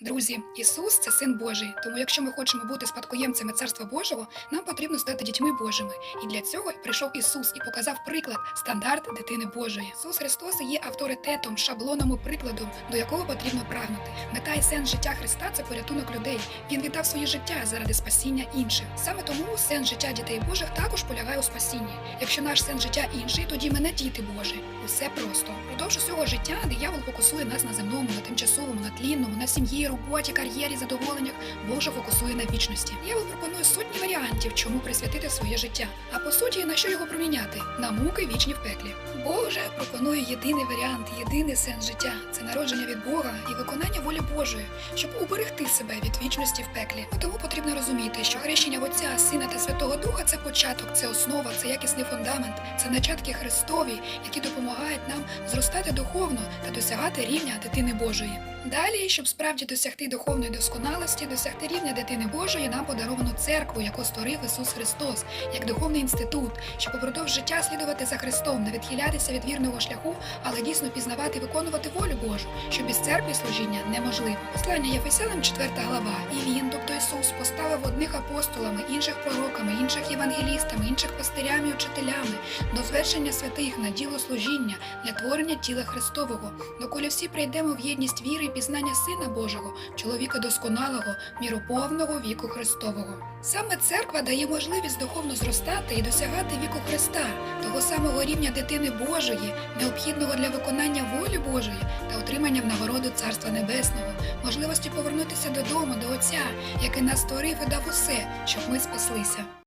Друзі, Ісус це син Божий. Тому, якщо ми хочемо бути спадкоємцями Царства Божого, нам потрібно стати дітьми Божими. І для цього прийшов Ісус і показав приклад, стандарт дитини Божої. Ісус Христос є авторитетом, шаблоном і прикладом, до якого потрібно прагнути. Мета і сенс життя Христа це порятунок людей. Він віддав своє життя заради спасіння інших. Саме тому сенс життя дітей Божих також полягає у спасінні. Якщо наш сенс життя інший, тоді ми не діти Божі. Усе просто. Впродовж усього життя диявол фокусує нас на земному, на тимчасовому, на тлінному, на сім'ї, роботі, кар'єрі, задоволеннях. Боже фокусує на вічності. Диявол пропонує сотні варіантів, чому присвятити своє життя. А по суті, на що його проміняти? На муки вічні в пеклі. Боже пропонує єдиний варіант, єдиний сенс життя це народження від Бога і виконання волі Божої, щоб уберегти себе від вічності в пеклі. Тому потрібно розуміти, що хрещення Отця, Сина та Святого Духа це початок, це основа, це якісний фундамент, це начатки Христові, які допомагають нам зростати духовно та досягати рівня дитини Божої. Далі, щоб справді досягти духовної досконалості, досягти рівня дитини Божої, нам подаровано церкву, яку створив Ісус Христос, як духовний інститут, щоб упродовж життя слідувати за Христом, не відхилятися від вірного шляху, але дійсно пізнавати і виконувати волю Божу, що без церкви служіння неможливо. Послання Єфесянам 4 глава. І він, тобто Ісус, поставив одних апостолами, інших пророками, інших євангелістами, інших пастирями, учителями до звершення святих на діло служіння для творення тіла Христового, доколи всі прийдемо в єдність віри і пізнання Сина Божого, чоловіка досконалого, міроповного віку Христового. Саме церква дає можливість духовно зростати і досягати віку Христа, того самого рівня дитини Божої, необхідного для виконання волі Божої та отримання в нагороду Царства Небесного, можливості повернутися додому, до Отця, який нас створив і дав усе, щоб ми спаслися.